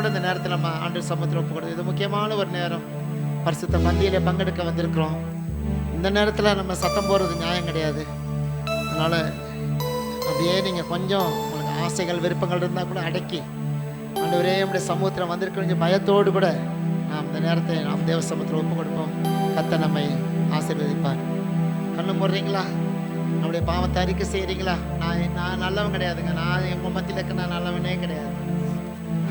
கூட இந்த நேரத்தில் நம்ம ஆண்டு சமூகத்தில் ஒப்புக்கொடுது இது முக்கியமான ஒரு நேரம். பரிசுத்த பந்தியிலே பங்கெடுக்க வந்திருக்கிறோம். இந்த நேரத்தில் நம்ம சத்தம் போடுறது நியாயம் கிடையாது. அதனால் அப்படியே நீங்கள் கொஞ்சம் உங்களுக்கு ஆசைகள் விருப்பங்கள் இருந்தால் கூட அடக்கி ஆண்டவரே நம்முடைய சமூகத்தில் வந்திருக்க கொஞ்சம் பயத்தோடு கூட நாம் இந்த நேரத்தை நாம் தேவ சமூகத்தில் ஒப்பு கொடுப்போம் கத்த நம்மை ஆசீர்வதிப்பார். கண்ணு போடுறீங்களா நம்முடைய பாவத்தை அறிக்கை செய்கிறீங்களா நான் நான் நல்லவன் கிடையாதுங்க. நான் எங்கள் மத்தியில் இருக்க நான் நல்லவனே கிடையாது.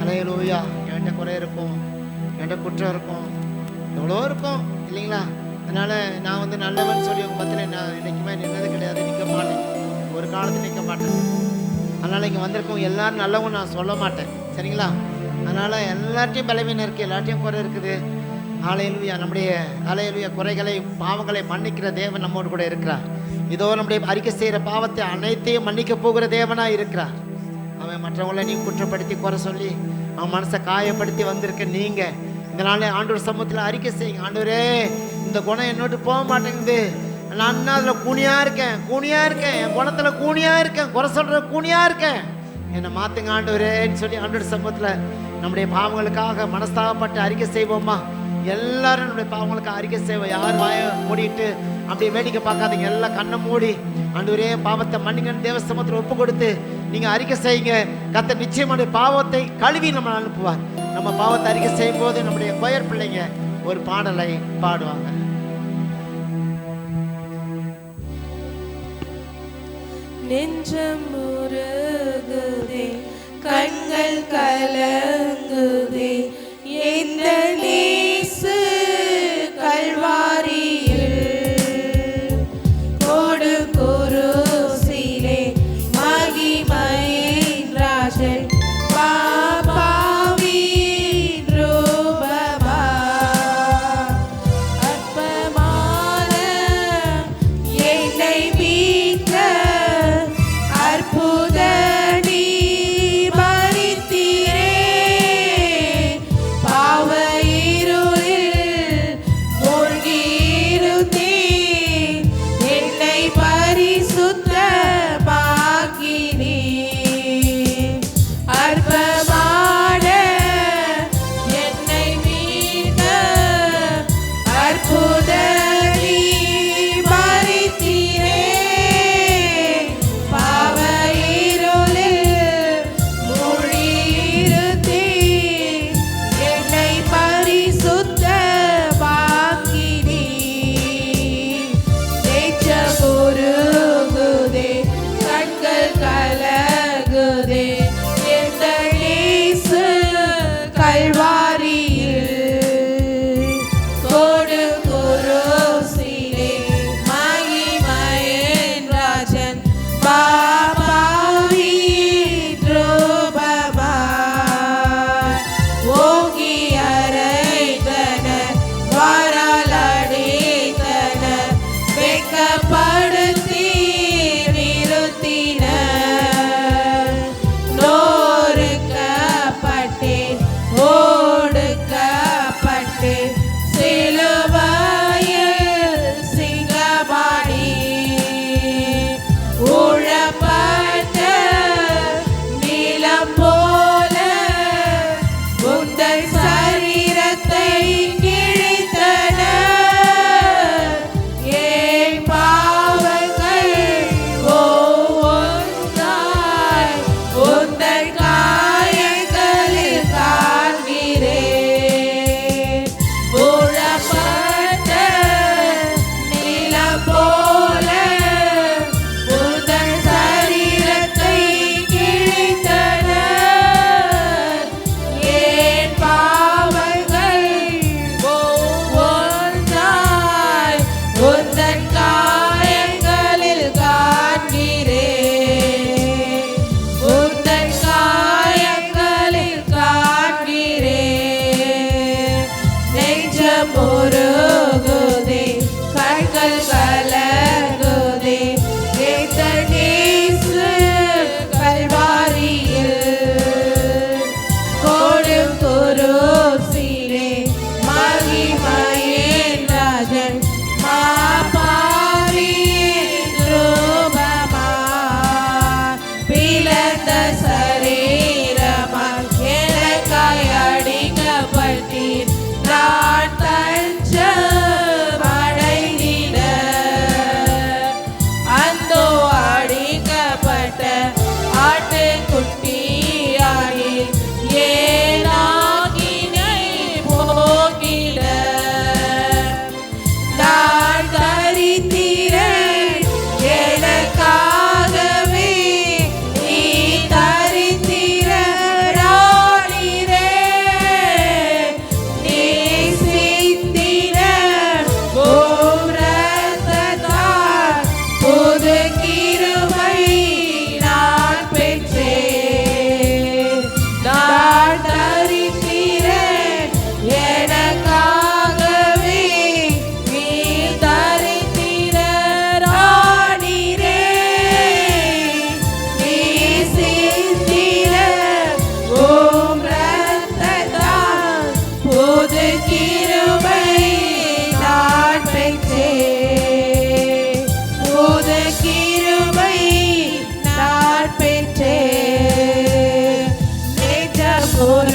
அலையலோயா என்கிட்ட குறை இருக்கும். என்கிட்ட குற்றம் இருக்கும். எவ்வளோ இருக்கும் இல்லைங்களா? அதனால் நான் வந்து நல்லவன் சொல்லி உங்கள் மத்தியில் நான் என்றைக்குமே நின்னது கிடையாது நிற்க மாட்டேன். ஒரு காலத்தில் நிற்க மாட்டேன். அதனால் இங்கே வந்திருக்கோம் எல்லோரும் நல்லவங்க நான் சொல்ல மாட்டேன். சரிங்களா? அதனால் எல்லார்ட்டையும் பலவீனம் இருக்குது எல்லார்ட்டையும் குறை இருக்குது. ஆலையிலுயா நம்முடைய ஆலையிலுயா குறைகளை பாவங்களை மன்னிக்கிற தேவன் நம்மோடு கூட இருக்கிறார். இதோ நம்முடைய அறிக்கை செய்கிற பாவத்தை அனைத்தையும் மன்னிக்க போகிற தேவனாக இருக்கிறார். அவன் மற்றவங்கள நீ குற்றப்படுத்தி குறை சொல்லி அவன் மனசை காயப்படுத்தி வந்திருக்க நீங்க. இதனால ஆண்டோர் சமூகத்தில் அறிக்கை செய்யுங்க ஆண்டவரே இந்த குணம் என்னோட்டு போக மாட்டேங்குது. நான் அண்ணா அதில் கூனியா இருக்கேன் கூனியா இருக்கேன். என் குணத்தில் கூனியா இருக்கேன். குறை சொல்ற கூனியா இருக்கேன். என்னை மாத்துங்க ஆண்டவரேன்னு சொல்லி ஆண்டவர் சமூகத்தில் நம்முடைய பாவங்களுக்காக மனஸ்தாபப்பட்டு அறிக்கை செய்வோமா எல்லாரும் நம்முடைய பாவங்களுக்கு அறிக்கை செய்வோம் யார் வாய மூடிட்டு அப்படியே வேடிக்கை பார்க்காதீங்க. எல்லாம் கண்ணை மூடி ஆண்டவரே பாவத்தை மன்னிங்கன்னு தேவஸ்தமத்தில் சமூகத்தில் ஒப்பு கொடுத்து நீங்க அறிக்கை செய்யுங்க. கத்த நிச்சயமான பாவத்தை கழுவி நம்ம அனுப்புவார். நம்ம பாவத்தை அறிக்கை செய்யும் போது நம்முடைய கொயர் பிள்ளைங்க ஒரு பாடலை பாடுவாங்க. நெஞ்சம் முருகுதே கண்கள் கலங்குதே எந்த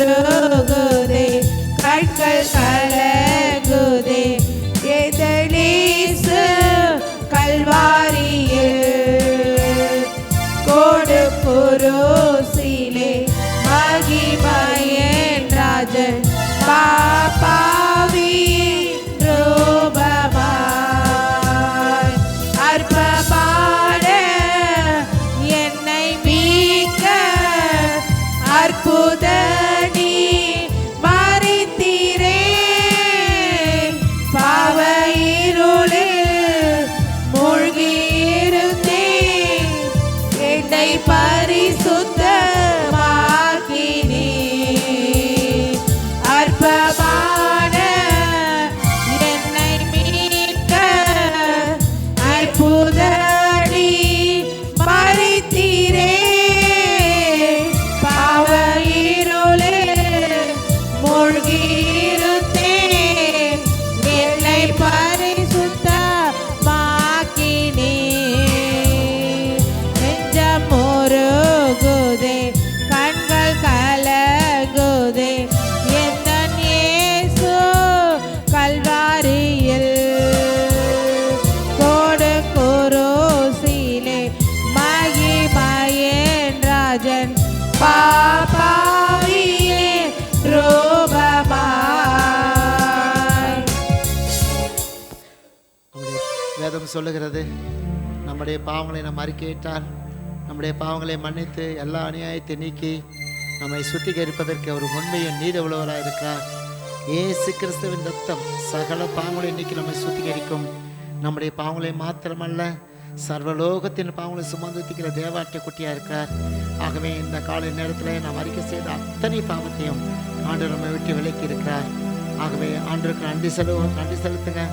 நெஞ்சம் வேதம் சொல்லுகிறது நம்முடைய பாவங்களை நாம் அறிக்கையிட்டால் நம்முடைய பாவங்களை மன்னித்து எல்லா அநியாயத்தை நீக்கி நம்மை சுத்திகரிப்பதற்கு அவர் உண்மையும் நீதி உள்ளவராக இருக்கிறார். ஏசு கிறிஸ்துவின் ரத்தம் சகல பாவங்களை நீக்கி நம்மை சுத்திகரிக்கும். நம்முடைய பாவங்களை மாத்திரமல்ல சர்வலோகத்தின் பாவங்களை சுமந்து தீக்கிற தேவாட்டிய குட்டியாக இருக்கிறார். ஆகவே இந்த காலை நேரத்தில் நாம் அறிக்கை செய்த அத்தனை பாவத்தையும் ஆண்டு நம்மை விட்டு விலக்கி இருக்கிறார். ஆகவே ஆண்டுக்கு நன்றி செலவு நன்றி செலுத்துங்க.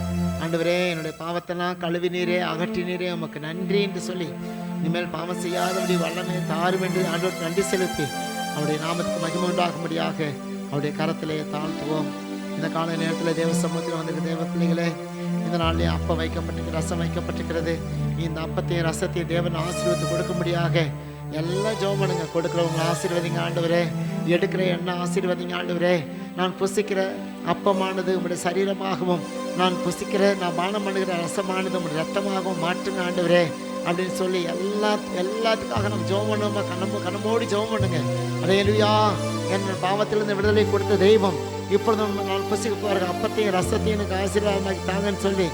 ஆண்டவரே என்னுடைய பாவத்தெல்லாம் கழுவி நீரே அகற்றி நீரே உமக்கு நன்றி என்று சொல்லி இனிமேல் பாவம் செய்யாதபடி வல்லமே தாரும் என்று ஆண்டவருக்கு நன்றி செலுத்தி அவருடைய நாமத்துக்கு மகிமை உண்டாகும்படியாக அவருடைய கரத்திலே தாழ்த்துவோம். இந்த கால நேரத்தில் தேவ சமூகத்தில் வந்திருக்க தேவ பிள்ளைகளே இந்த நாளிலே அப்பம் வைக்கப்பட்டிருக்கு ரசம் வைக்கப்பட்டிருக்கிறது. இந்த அப்பத்தையும் ரசத்தையும் தேவன் ஆசீர்வத்து கொடுக்கும்படியாக எல்லாம் ஜெபம் பண்ணுங்க கொடுக்குறவங்க ஆசீர்வதிங்க ஆண்டவரே. எடுக்கிற எண்ணெய் ஆசீர்வதிங்க ஆண்டவரே. நான் புசிக்கிற அப்பமானது உங்களுடைய சரீரமாகவும் நான் புசிக்கிறேன் நான் பானம் பண்ணுகிற ரசமானது உம்முடைய ரத்தமாகவும் மாற்றுங்க ஆண்டவரே அப்படின்னு சொல்லி எல்லா எல்லாத்துக்காக நம்ம ஜோம் பண்ணுமா கண்ணம் கண்ணமோடி ஜோம் பண்ணுங்க. அதே அடையலுயா என் பாவத்திலிருந்து விடுதலை கொடுத்த தெய்வம். இப்பொழுது நான் புசிக்க போகிற அப்பத்தையும் ரசத்தையும் எனக்கு ஆசீர்வாதமாக்கி தாங்கன்னு சொல்லி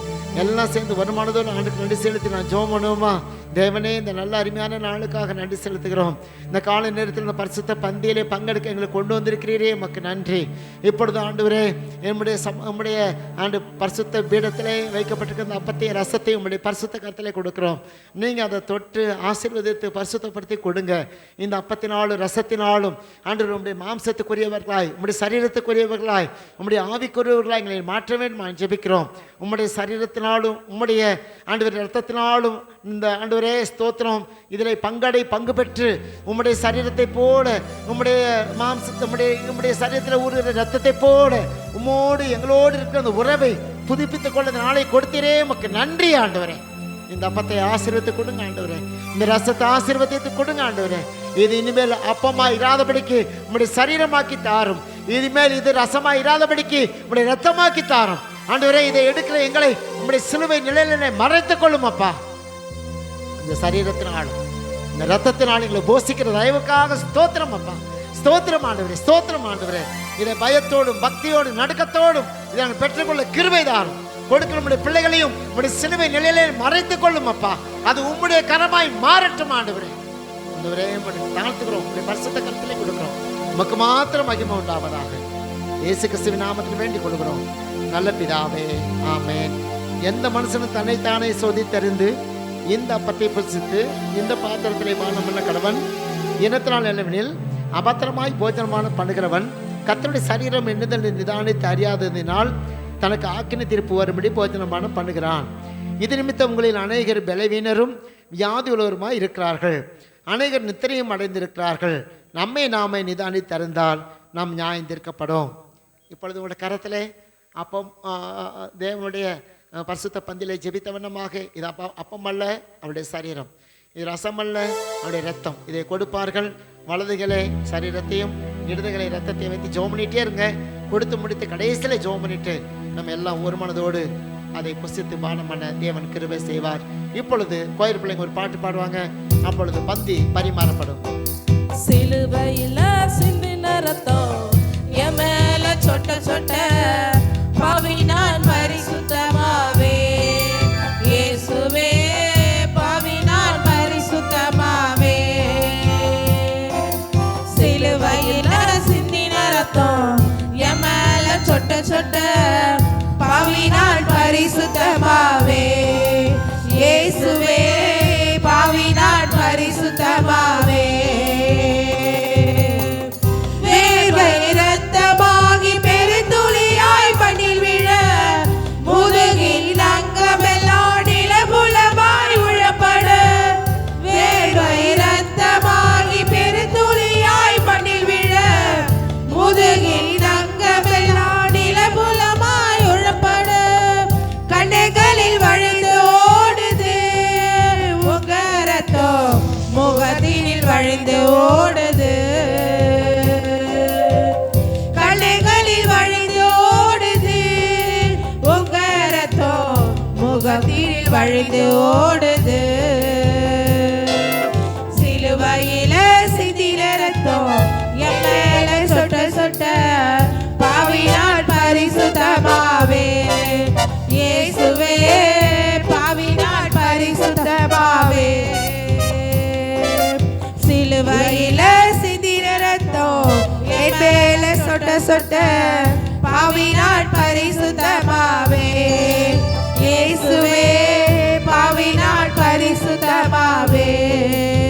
எல்லாம் சேர்ந்து வருமானதோடு ஆண்டுக்கு நன்றி செலுத்தி நான் ஜோம் பண்ணுவோமா தேவனே இந்த நல்ல அருமையான நாளுக்காக நன்றி செலுத்துகிறோம். இந்த காலை நேரத்தில் இந்த பரிசுத்த பந்தியிலே பங்கெடுக்க எங்களை கொண்டு வந்திருக்கிறீரே உமக்கு நன்றி. இப்பொழுது ஆண்டுவரே என்னுடைய சம் நம்முடைய ஆண்டு பரிசுத்த பீடத்திலே வைக்கப்பட்டிருக்கிற இந்த அப்பத்தையும் ரசத்தையும் உங்களுடைய பரிசுத்த கருத்திலே கொடுக்குறோம். நீங்கள் அதை தொட்டு ஆசீர்வதித்து பரிசுத்தப்படுத்தி கொடுங்க. இந்த அப்பத்தினாலும் ரசத்தினாலும் ஆண்டு உங்களுடைய மாம்சத்துக்குரியவர்களாய் உங்களுடைய சரீரத்துக்குரியவர்களாய் உங்களுடைய ஆவிக்குரியவர்களாய் எங்களை மாற்ற வேண்டும்? ஜெபிக்கிறோம். உம்முடைய சரீரத்தினாலும் உம்முடைய ஆண்டு ரத்தத்தினாலும் இந்த ஆண்டு ஆண்டவரே ஸ்தோத்திரம். இதில் பங்கடை பங்கு பெற்று உம்முடைய சரீரத்தை போல உம்முடைய மாம்சத்தை உம்முடைய உம்முடைய சரீரத்தில் ஊறுகிற ரத்தத்தை போல உம்மோடு எங்களோடு இருக்கிற அந்த உறவை புதுப்பித்துக் கொள்ள அந்த நாளை கொடுத்தீரே. உமக்கு நன்றி ஆண்டவரே. இந்த அப்பத்தை ஆசீர்வத்தை கொடுங்க ஆண்டவரே. இந்த ரசத்தை ஆசீர்வத்தை கொடுங்க ஆண்டவரே. இது இனிமேல் அப்பமா இராதபடிக்கு உம்முடைய சரீரமாக்கி தாரும். இனிமேல் இது ரசமா இராதபடிக்கு உம்முடைய ரத்தமாக்கி தாரும். ஆண்டவரே இதை எடுக்கிற எங்களை உம்முடைய சிலுவை நிலையில மறைத்துக் கொள்ளும் அப்பா. இந்த சரீரத்தினாலும் இந்த ரத்தத்தினாலும் எங்களை போஷிக்கிற தயவுக்காக ஸ்தோத்திரம் அப்பா. ஸ்தோத்திரம் ஆண்டவரே ஸ்தோத்திரம் ஆண்டவரே. இதை பயத்தோடும் பக்தியோடும் நடுக்கத்தோடும் இதை நாங்கள் பெற்றுக்கொள்ள கிருபை தாரும். கொடுக்கிற நம்முடைய பிள்ளைகளையும் உடைய சிலுவை நிலையிலே மறைத்து கொள்ளும் அப்பா. அது உம்முடைய கரமாய் மாறட்டும் ஆண்டவரே. ஆண்டவரே தாழ்த்துக்கிறோம் உங்களுடைய பரிசுத்த கருத்திலே கொடுக்கிறோம். நமக்கு மாத்திரம் மகிமை உண்டாவதாக. இயேசு கிறிஸ்துவின் நாமத்தில் வேண்டிக் கொள்கிறோம். நல்ல பிதாவே ஆமென். எந்த மனுஷனும் தன்னைத்தானே சோதித்தறிந்து இந்த அப்பத்தை புசித்து இந்த பாத்திரத்திலே பானமுள்ள கடவன். இனத்தினால் என்னவெனில் அபத்திரமாய் போஜனமான பண்ணுகிறவன் கர்த்தருடைய சரீரம் எண்ணுதல் நிதானித்து அறியாததினால் தனக்கு ஆக்கினை தீர்ப்பு வரும்படி போஜனமான பண்ணுகிறான். இது நிமித்தம் உங்களில் அநேகர் பலவீனரும் வியாதி உள்ளவருமாய் இருக்கிறார்கள். அநேகர் நித்திரையும் அடைந்திருக்கிறார்கள். நம்மை நாமே நிதானி திறந்தால் நாம் நியாயம் தீர்க்கப்படும் இப்பொழுது உங்களோட கரத்தில் அப்போ தேவனுடைய பரிசுத்த பந்திலே ஜெபித்தவனமாக. இது அப்ப அப்பம் அல்ல அவருடைய சரீரம். இது ரசம் அல்ல அவருடைய ரத்தம். இதை கொடுப்பார்கள் வலதுகளை சரீரத்தையும் இடதுகளை ரத்தத்தையும் வைத்து ஜோம் பண்ணிட்டே இருங்க. கொடுத்து முடித்து கடைசியில் ஜோம் பண்ணிட்டு நம்ம எல்லாம் ஒரு மனதோடு அதை புசித்து பானம் பண்ண தேவன் கிருபை செய்வார். இப்பொழுது கோயில் பிள்ளைங்க ஒரு பாட்டு பாடுவாங்க. அப்பொழுது பந்தி பரிமாறப்படும். சிலுவையில் சிந்தின ரத்தம் என் மேல சொட்ட சொட்ட வழிந்து ஓடுது. சிலுவையில சிதிர ரத்தம் என் மேல சொட்ட சொட்ட பாவினால் பரிசுத்தமாவே. இயேசுவே பாவினால் பரிசுத்தமாவே. சிலுவையில சிதிர ரத்தம் என் மேல சொட்ட சொட்ட பாவினால் பரிசுத்தமாவே. இயேசுவே பரிசுத்தமாவே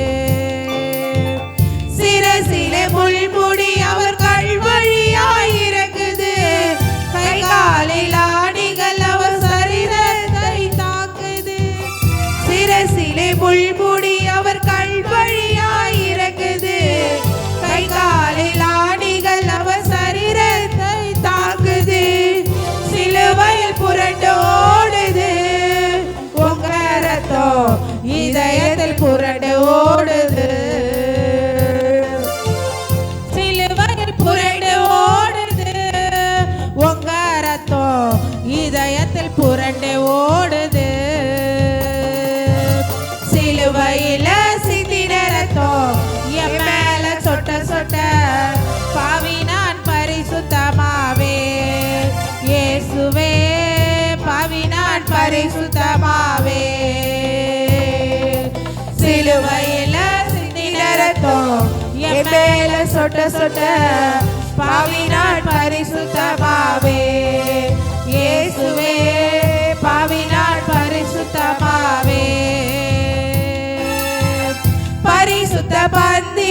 பரிசுத்தமாவே. சிலுவையில சிந்தின என் மேல சொட்ட சொட்ட பாவி நான் பரிசுத்தமாவே. இயேசுவே பாவி பரிசுத்தமாவே. பரிசுத்த பந்தியிலே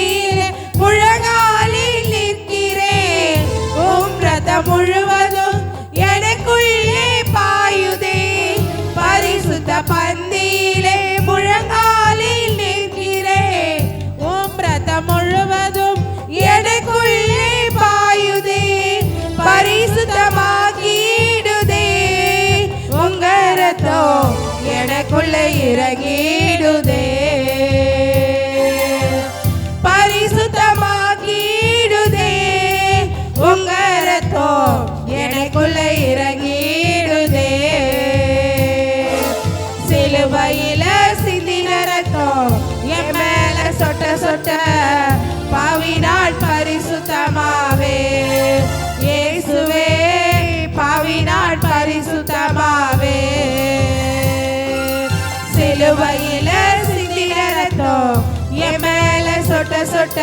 என் மேல சொட்ட சொட்ட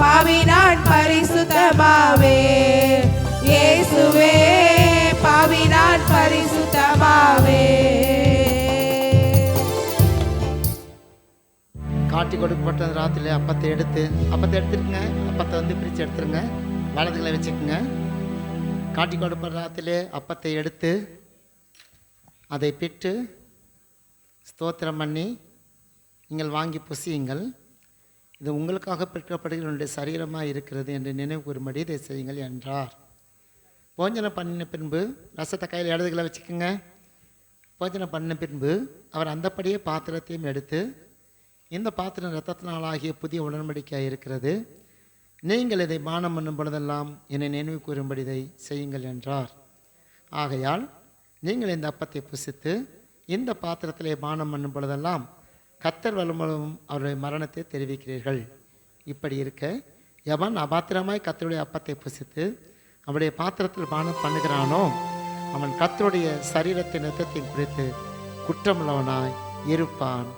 பாவினான் பரிசுத்தமாவே. இயேசுவே பாவினான் பரிசுத்தமாவே. காட்டி கொடுக்கப்பட்ட அந்த ராத்திரில அப்பத்தை எடுத்து அப்பத்தை எடுத்துருங்க அப்பத்தை வந்து பிரித்து எடுத்துருங்க. வலதுகளை வச்சுக்கோங்க. காட்டி கொடுப்பட்ட ராத்திரிலே அப்பத்தை எடுத்து அதை பிட்டு ஸ்தோத்திரம் பண்ணி நீங்கள் வாங்கி புசியுங்கள். இது உங்களுக்காக பிற்கப்படுகிற என்னுடைய சரீரமாக இருக்கிறது என்று நினைவு கூறும்படி இதை செய்யுங்கள் என்றார். போஜனம் பண்ணின பின்பு ரசத்தை கையில் இடதுகளை வச்சுக்கோங்க. போஜனம் பண்ணின பின்பு அவர் அந்தப்படியே பாத்திரத்தையும் எடுத்து இந்த பாத்திரம் இரத்தத்தினாலாகிய புதிய உடன்படிக்கையாக இருக்கிறது. நீங்கள் இதை பானம் பண்ணும் பொழுதெல்லாம் என்னை நினைவு கூறும்படி இதை செய்யுங்கள் என்றார். ஆகையால் நீங்கள் இந்த அப்பத்தை புசித்து இந்த பாத்திரத்திலே பானம் பண்ணும் பொழுதெல்லாம் கத்தர் வலுமலும் அவருடைய மரணத்தை தெரிவிக்கிறீர்கள். இப்படி இருக்க எவன் அபாத்திரமாய் கத்தருடைய அப்பத்தை புசித்து அவருடைய பாத்திரத்தில் பானம் பண்ணுகிறானோ அவன் கத்தருடைய சரீரத்தின் ரத்தத்தை குறித்து குற்றமுள்ளவனாய் இருப்பான்.